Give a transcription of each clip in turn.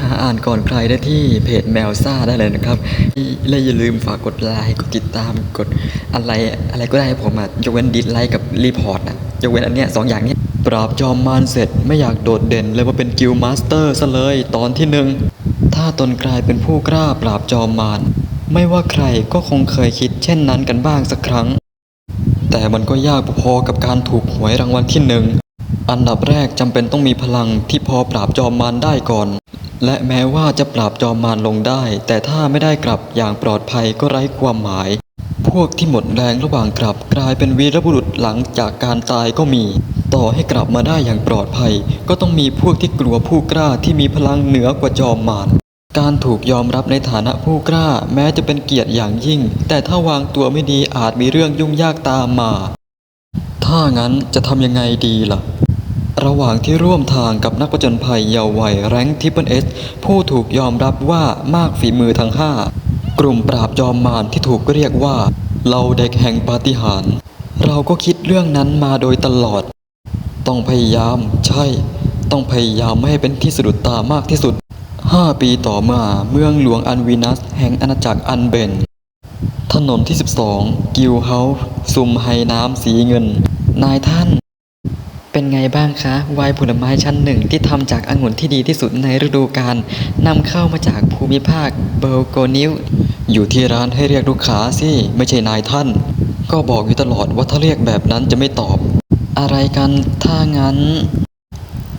หาอ่านก่อนใครได้ที่เพจแมวซ่าได้เลยนะครับและอย่าลืมฝากกดไลค์กดติดตามกดอะไรอะไรก็ได้ให้ผมอะยกเว้นดิสไลค์กับรีพอร์ตนะยกเว้นอันเนี้ยสองอย่างนี้ปราบจอมมารเสร็จไม่อยากโดดเด่นเลยมาเป็นกิลมาสเตอร์ซะเลยตอนที่หนึ่งถ้าตนกลายเป็นผู้กล้าปราบจอมมารไม่ว่าใครก็คงเคยคิดเช่นนั้นกันบ้างสักครั้ง แต่มันก็ยากพอๆกับการถูกหวยรางวัลที่หนึ่งอันดับแรกจำเป็นต้องมีพลังที่พอปราบจอมมารได้ก่อน และแม้ว่าจะปราบจอมมารลงได้ แต่ถ้าไม่ได้กลับอย่างปลอดภัยก็ไร้ความหมาย พวกที่หมดแรงระหว่างกลับกลายเป็นวีรบุรุษหลังจากการตายก็มี ต่อให้กลับมาได้อย่างปลอดภัย ก็ต้องมีพวกที่กลัวผู้กล้าที่มีพลังเหนือกว่าจอมมารการถูกยอมรับในฐานะผู้กล้าแม้จะเป็นเกียรติอย่างยิ่ง แต่ถ้าวางตัวไม่ดีอาจมีเรื่องยุ่งยากตามมา ถ้างั้นจะทำยังไงดีล่ะ ระหว่างที่ร่วมทางกับนักประจนภัยเยาว์วัยแรงทิปเปิลเอสผู้ถูกยอมรับว่ามากฝีมือทั้งห้ากลุ่มปราบจอมมารที่ถูกเรียกว่าเราเด็กแห่งปาฏิหาริย์เราก็คิดเรื่องนั้นมาโดยตลอด ต้องพยายามใช่ ต้องพยายามไม่ให้เป็นที่สะดุดตามากที่สุด 5 ปีต่อมาเมืองหลวงอันวีนัส แห่งอาณาจักรอันเบน ถนนที่ 12 กิลเฮาส์ซุมไฮน้ำสีเงิน นายท่าน เป็นไงบ้างคะไวน์ผลไม้ชั้นหนึ่งที่ทำจากองุ่นที่ดีที่สุดในฤดูกาลนำเข้ามาจากภูมิภาคเบลโกนิวอยู่ที่ร้านให้เรียกลูกค้าสิไม่ใช่นายท่าน ก็บอกอยู่ตลอดว่าถ้าเรียกแบบนั้นจะไม่ตอบ อะไรกันถ้างั้น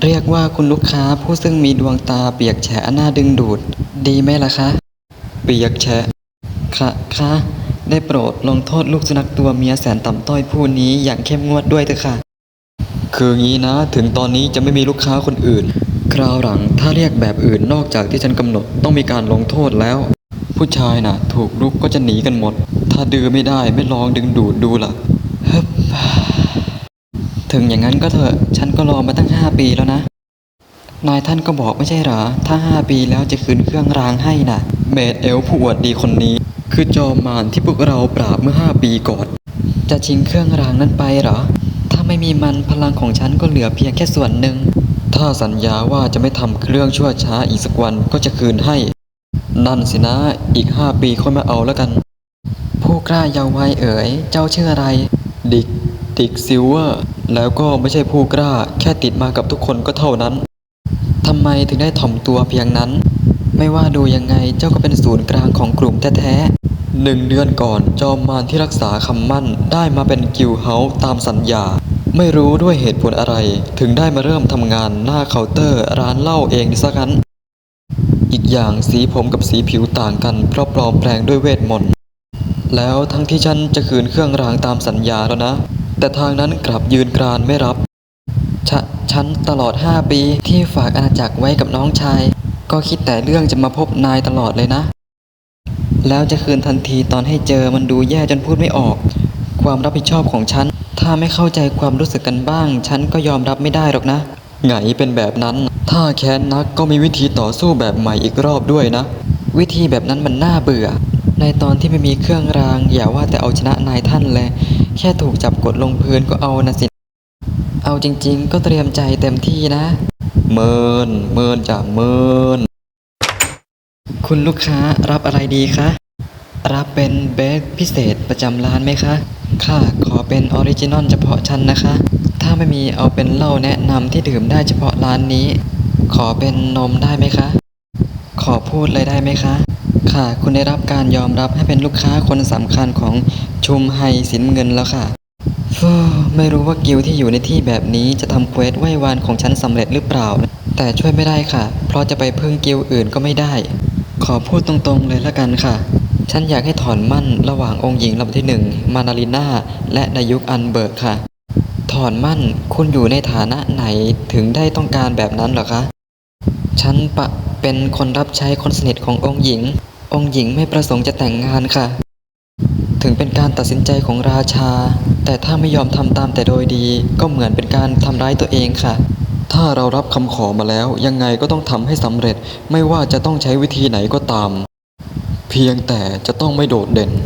เรียกว่าคุณลูกค้าผู้ซึ่งมีดวงตาเปียกแฉะหน่าดึงดูด ดีไหมล่ะคะ เปียกแฉะค่ะค่ะได้โปรดลงโทษลูกสุนัขตัวเมียแสนต่ำต้อยผู้นี้อย่างเข้มงวดด้วยเถอะค่ะ คืองี้นะ ถึงตอนนี้จะไม่มีลูกค้าคนอื่น คราวหลังถ้าเรียกแบบอื่นนอกจากที่ฉันกำหนดต้องมีการลงโทษแล้ว ผู้ชายน่ะ ถูกลุกก็จะหนีกันหมด ถ้าดื้อไม่ได้ไม่ลองดึงดูดดูล่ะถึงอย่างนั้นก็เถอะ ฉันก็รอมาตั้งห้าปีแล้วนะ นายท่านก็บอกไม่ใช่หรอ ถ้าห้าปีแล้วจะคืนเครื่องรางให้น่ะ เมดเอลผู้อวดดีคนนี้ คือจอมมารที่พวกเราปราบเมื่อห้าปีก่อน จะชิงเครื่องรางนั้นไปหรอ ไม่มีมันพลังของฉันก็เหลือเพียงแค่ส่วนหนึ่ง ถ้าสัญญาว่าจะไม่ทำเรื่องชั่วช้าอีกสักวันก็จะคืนให้ นั่นสินะ อีกห้าปีค่อยมาเอาแล้วกัน ผู้กล้าเยาว์วัยเอ๋ย เจ้าชื่ออะไร ดิก ดิกซิลเวอร์ แล้วก็ไม่ใช่ผู้กล้า แค่ติดมากับทุกคนก็เท่านั้น ทำไมถึงได้ถ่อมตัวเพียงนั้น ไม่ว่าดูยังไงเจ้าก็เป็นศูนย์กลางของกลุ่มแท้ๆหนึ่งเดือนก่อนจอมมารที่รักษาคำมั่นได้มาเป็นกิลเฮาตามสัญญา ไม่รู้ด้วยเหตุผลอะไร ถึงได้มาเริ่มทำงานหน้าเคาน์เตอร์ร้านเหล้าเองซะงั้น อีกอย่างสีผมกับสีผิวต่างกันเพราะปลอมแปลงด้วยเวทมนต์แล้วทั้งที่ฉันจะคืนเครื่องรางตามสัญญาแล้วนะ แต่ทางนั้นกลับยืนกรานไม่รับฉฉันตลอด 5 ปีที่ฝากอาณาจักรไว้กับน้องชาย ก็คิดแต่เรื่องจะมาพบนายตลอดเลยนะ แล้วจะคืนทันทีตอนให้เจอมันดูแย่จนพูดไม่ออก ความรับผิดชอบของฉัน ถ้าไม่เข้าใจความรู้สึกกันบ้าง ฉันก็ยอมรับไม่ได้หรอกนะ ไงเป็นแบบนั้น ถ้าแค้นนักก็มีวิธีต่อสู้แบบใหม่อีกรอบด้วยนะ วิธีแบบนั้นมันน่าเบื่อ ในตอนที่ไม่มีเครื่องราง อย่าว่าแต่เอาชนะนายท่านเลย แค่ถูกจับกดลงพื้นก็เอานะสิ เอาจริง ๆ ก็เตรียมใจเต็มที่นะ เมิน เมินจ้ะเมิน คุณลูกค้ารับอะไรดีคะ รับเป็นเบคพิเศษประจำร้านไหมคะ ค่ะขอเป็นออริจินอลเฉพาะชั้นนะคะ ถ้าไม่มีเอาเป็นเหล้าแนะนำที่ดื่มได้เฉพาะร้านนี้ ขอเป็นนมได้ไหมคะ ขอพูดเลยได้ไหมคะ ค่ะ คุณได้รับการยอมรับให้เป็นลูกค้าคนสำคัญของชุมไฮสินเงินแล้วค่ะฟไม่รู้ว่ากิลที่อยู่ในที่แบบนี้จะทำเควสไหว้วานของฉันสำเร็จหรือเปล่า แต่ช่วยไม่ได้ค่ะ เพราะจะไปพึ่งกิลอื่นก็ไม่ได้ ขอพูดตรงๆเลยละกันค่ะ ฉันอยากให้ถอนมั่นระหว่างองค์หญิงลำที่หนึ่งมานาลิน่า และดายุคอันเบิร์กค่ะ ถอนมั่นคุณอยู่ในฐานะไหนถึงได้ต้องการแบบนั้นหรอคะ ฉันปะเป็นคนรับใช้คนสนิทขององค์หญิง องค์หญิงไม่ประสงค์จะแต่งงานค่ะ ถึงเป็นการตัดสินใจของราชา แต่ถ้าไม่ยอมทำตามแต่โดยดีก็เหมือนเป็นการทำร้ายตัวเองค่ะถ้าเรารับคำขอมาแล้วยังไงก็ต้องทำให้สำเร็จไม่ว่าจะต้องใช้วิธีไหนก็ตาม เพียงแต่จะต้องไม่โดดเด่น